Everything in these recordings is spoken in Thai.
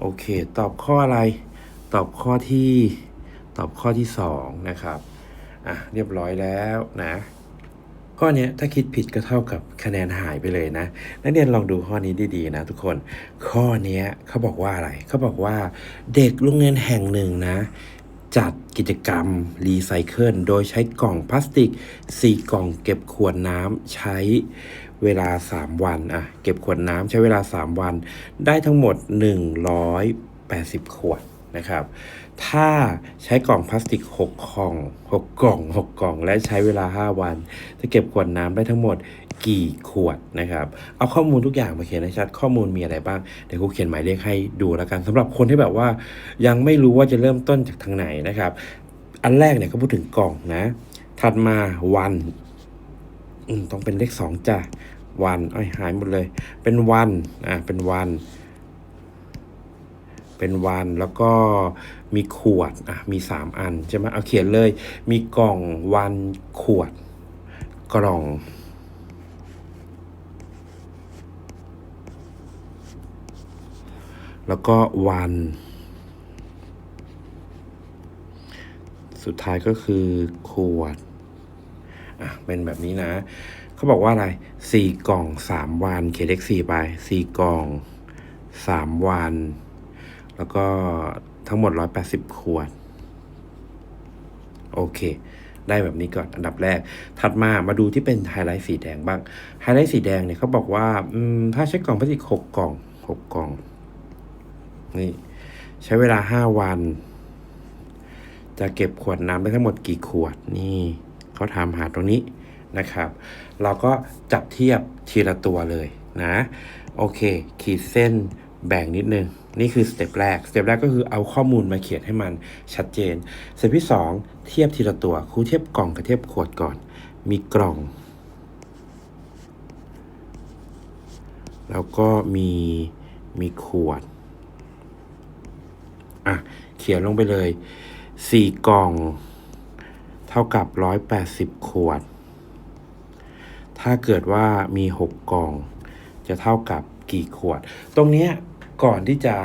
โอเค ตอบข้ออะไร ตอบข้อที่ ตอบข้อที่สองนะครับ อะ เรียบร้อยแล้วนะ ข้อนี้ถ้าคิดผิดก็เท่ากับคะแนนหายไปเลยนะ นักเรียนลองดูข้อนี้ดีๆนะทุกคน ข้อนี้เขาบอกว่าอะไร เขาบอกว่า เด็กโรงเรียนแห่งหนึ่งนะ จัดกิจกรรมรีไซเคิล โดยใช้กล่องพลาสติก 4 กล่องเก็บขวดน้ำใช้ เวลา 3 วันอะเก็บขวดน้ำใช้เวลา 3 วัน ได้ทั้งหมด 180 ขวดนะครับ ถ้าใช้กล่องพลาสติก 6 กล่อง 6 กล่อง 6 กล่อง และใช้เวลา 5 วัน จะเก็บขวดน้ำได้ทั้งหมดกี่ขวดนะครับ เอาข้อมูลทุกอย่างมาเขียนให้ชัด ข้อมูลมีอะไรบ้าง เดี๋ยวครูเขียนหมายเลขให้ดูแล้วกันสำหรับคนที่แบบว่า ยังไม่รู้ว่าจะเริ่มต้นจากทางไหนนะครับ อันแรกเนี่ยเขาพูดถึงกล่องนะ ถัดมาวัน ต้องเป็นเลขสองจ้ะ วันอ้อยหายหมดเลย เป็นวันอ่าเป็นวัน เป็นวันแล้วก็มีขวดอะมีสามอันใช่ไหมเอาเขียนเลย มีกล่องวันขวด กล่องแล้วก็วัน สุดท้ายก็คือขวด อะเป็นแบบนี้นะ เขาบอกว่าอะไรสี่กล่องสามวันเขียนเลขสี่ไปสี่กล่องสามวัน แล้วก็ทั้งหมดร้อยแปดสิบขวด โอเค ได้แบบนี้ก่อนอันดับแรก ถัดมามาดูที่เป็นไฮไลท์สีแดงบ้าง ไฮไลท์สีแดงเนี่ยเขาบอกว่าถ้าใช้กล่องพลาสติกหกกล่องหกกล่อง นี่ ใช้เวลาห้าวัน จะเก็บขวดน้ำได้ทั้งหมดกี่ขวดนี่ เขาถามหาตรงนี้นะครับ เราก็จับเทียบทีละตัวเลยนะ โอเค ขีดเส้นแบ่งนิดนึง นี่คือสเต็ปแรก สเต็ปแรกก็คือเอาข้อมูลมาเขียนให้มันชัดเจน สเต็ปที่สองเทียบทีละตัวครูเทียบกล่องกับเทียบขวดก่อน มีกล่อง แล้วก็มีมีขวด อะ เขียนลงไปเลยสี่กล่อง ท่ากับร้อยแปดสิบขวด ถ้าเกิดว่ามีหกกล่อง จะเท่ากับกี่ขวด ตรงนี้ก่อนที่จะ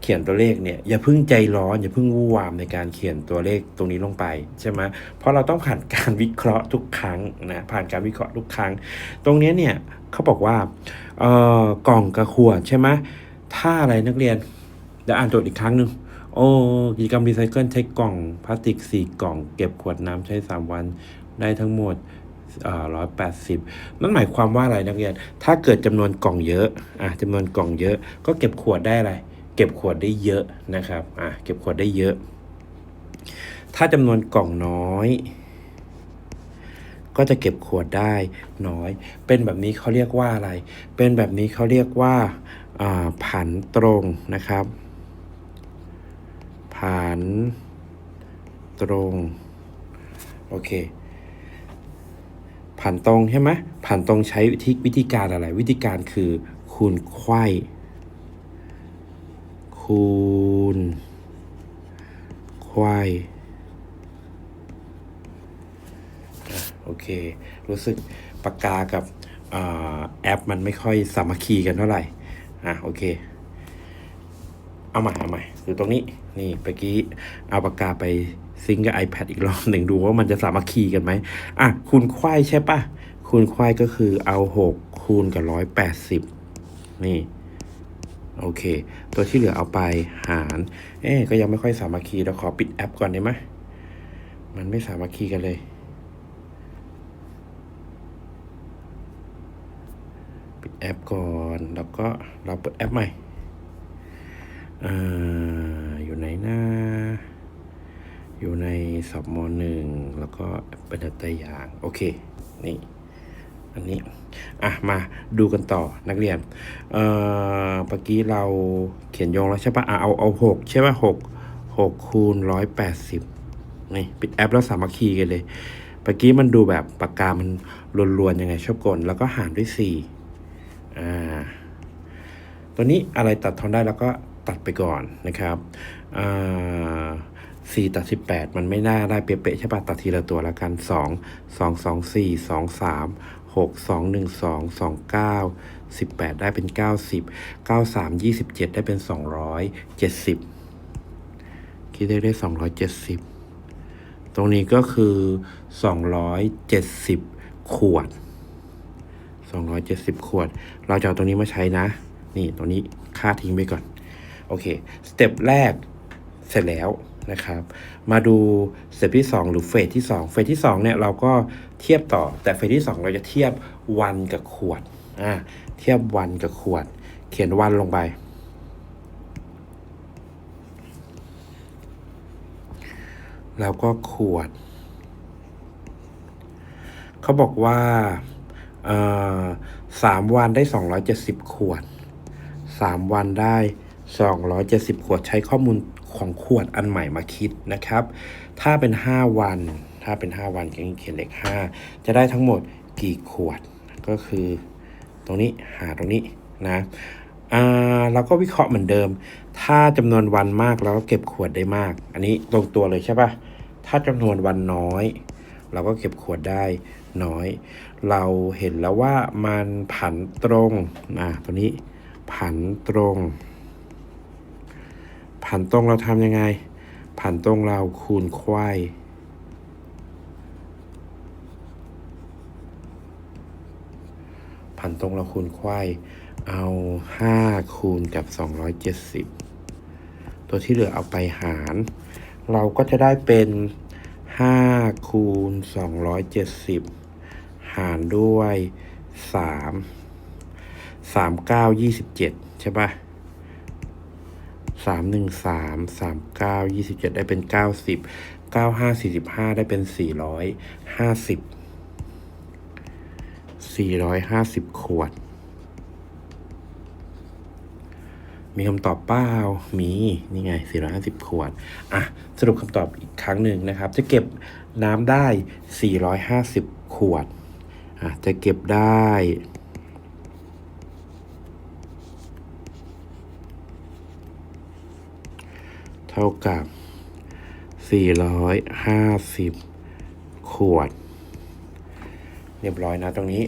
เขียนตัวเลขเนี่ยอย่าเพิ่งใจร้อนอย่าเพิ่งวู่วามในการเขียนตัวเลขตรงนี้ลงไปใช่ไหมเพราะเราต้องผ่านการวิเคราะห์ทุกครั้งนะผ่านการวิเคราะห์ทุกครั้ง ตรงนี้เนี่ยเขาบอกว่าเอ่อกล่องกับขวดใช่ไหมถ้าอะไรนักเรียนเดี๋ยวอ่านโจทย์อีกครั้งหนึ่ง โอ้กิจกรรมรีไซเคิลใช้กล่องพลาสติกสี่กล่อง เก็บขวดน้ำใช้สามวันได้ทั้งหมดร้อยแปดสิบนั่นหมายความว่าอะไรนักเรียน ถ้าเกิดจำนวนกล่องเยอะอะจำนวนกล่องเยอะ ก็เก็บขวดได้อะไร เก็บขวดได้เยอะนะครับอะเก็บขวดได้เยอะ ถ้าจำนวนกล่องน้อย ก็จะเก็บขวดได้น้อย เป็นแบบนี้เขาเรียกว่าอะไร เป็นแบบนี้เขาเรียกว่าอ่าผันตรงนะครับ ผันตรง โอเคผันตรงใช่ไหมผันตรงใช้วิธีวิธีการอะไร วิธีการคือ คูณไขว้คูณไขว้อ่โอเค รู้สึกปากกากับอแอปมันไม่ค่อยสามัคคีกันเท่าไหร่ อะ โอเค เอาใหม่เอาใหม่ดูตรงนี้นี่เมื่อกี้เอาปากกาไปซิงกับ iPad อีกรอบหนึ่งดูว่ามันจะสามัคคีกันไหมอะคูณควายใช่ปะคูณควายก็คือเอาหกคูณกับร้อยแปดสิบนี่โอเค ตัวที่เหลือเอาไปหารเอ๊ก็ยังไม่ค่อยสามัคคีเราขอปิดแอปก่อนได้ไหมมันไม่สามัคคีกันเลยปิดแอปก่อนแล้วก็เราเปิดแอปใหม่ ออยู่ไหนนะอยู่ในสอบมหนึ่งแล้วก็ป็นตัวอย่าง โอเค นี่ อันนี้ อะ มาดูกันต่อนักเรียน เอ่อเมื่อกี้เราเขียนโยงแล้วใช่ปะอะเอาเอาหกใช่ปะหกหกคูณร้อยแปดสิบนี่ปิดแอปแล้วสามัคคีกันเลยเมื่อกี้มันดูแบบปากกา มันรวนๆยังไงชอบกลแล้วก็หารด้วยสี่อ่า ตัวนี้อะไรตัดทอนได้แล้วก็ ตัดไปก่อนนะครับสี่ตัดสิบแปดมันไม่น่าได้เป๊ะๆใช่ปะตัดทีละตัวแล้วกันสองสองสองสี่สองสามหกสองหนึ่งสองสองเก้าสิบแปดได้เป็นเก้าสิบเก้าสามยี่สิบเจ็ดได้เป็นสองร้อยเจ็ดสิบคิดเลขได้สองร้อยเจ็ดสิบตรงนี้ก็คือสองร้อยเจ็ดสิบขวดสองร้อยเจ็ดสิบขวด เราจะเอาตรงนี้มาใช้นะ นี่ตรงนี้ค่าทิ้งไปก่อน เคสเต็ปแรกเสร็จแล้วนะครับ มาดูสเต็ปที่ 2 หรือเฟสที่ 2 เฟสที่2เนี่ยเราก็เทียบต่อแต่เฟสที่ 2 เราจะเทียบวันกับขวดอ่าเทียบวันกับขวด เขียนวันลงไป แล้วก็ขวด เขาบอกว่าอ่อสามวันได้ 270 ขวดสามวันได้ 270 ขวดใช้ข้อมูลของขวดอันใหม่มาคิดนะครับ ถ้าเป็น 5 วัน ถ้าเป็น 5 วันก็เขียนเลข 5 จะได้ทั้งหมดกี่ขวด ก็คือตรงนี้หาตรงนี้นะอ่าเราก็วิเคราะห์เหมือนเดิม ถ้าจำนวนวันมากเราก็เก็บขวดได้มาก อันนี้ตรงตัวเลยใช่ปะถ้าจำนวนวันน้อย เราก็เก็บขวดได้น้อย เราเห็นแล้วว่ามันผันตรงอะตัวนี้ผันตรง ผันตรงเราทำยังไง ผันตรงเราคูณควายผันตรงเราคูณควายเอาห้าคูณกับสองร้อยเจ็ดสิบตัวที่เหลือเอาไปหาร เราก็จะได้เป็นห้าคูณสองร้อยเจ็ดสิบหารด้วยสามสามเก้ายี่สิบเจ็ดใช่ปะ สามหนึ่งสามสามเก้ายี่สิบเจ็ดได้เป็นเก้าสิบเก้าห้าสี่สิบห้าได้เป็นสี่ร้อยห้าสิบสี่ร้อยห้าสิบขวด มีคำตอบเปล่า มี นี่ไง 450 ขวด อะ สรุปคำตอบอีกครั้งหนึ่งนะครับ จะเก็บน้ำได้ 450 ขวด อะ จะเก็บได้ เท่ากับ 450 ขวด เรียบร้อยนะตรงนี้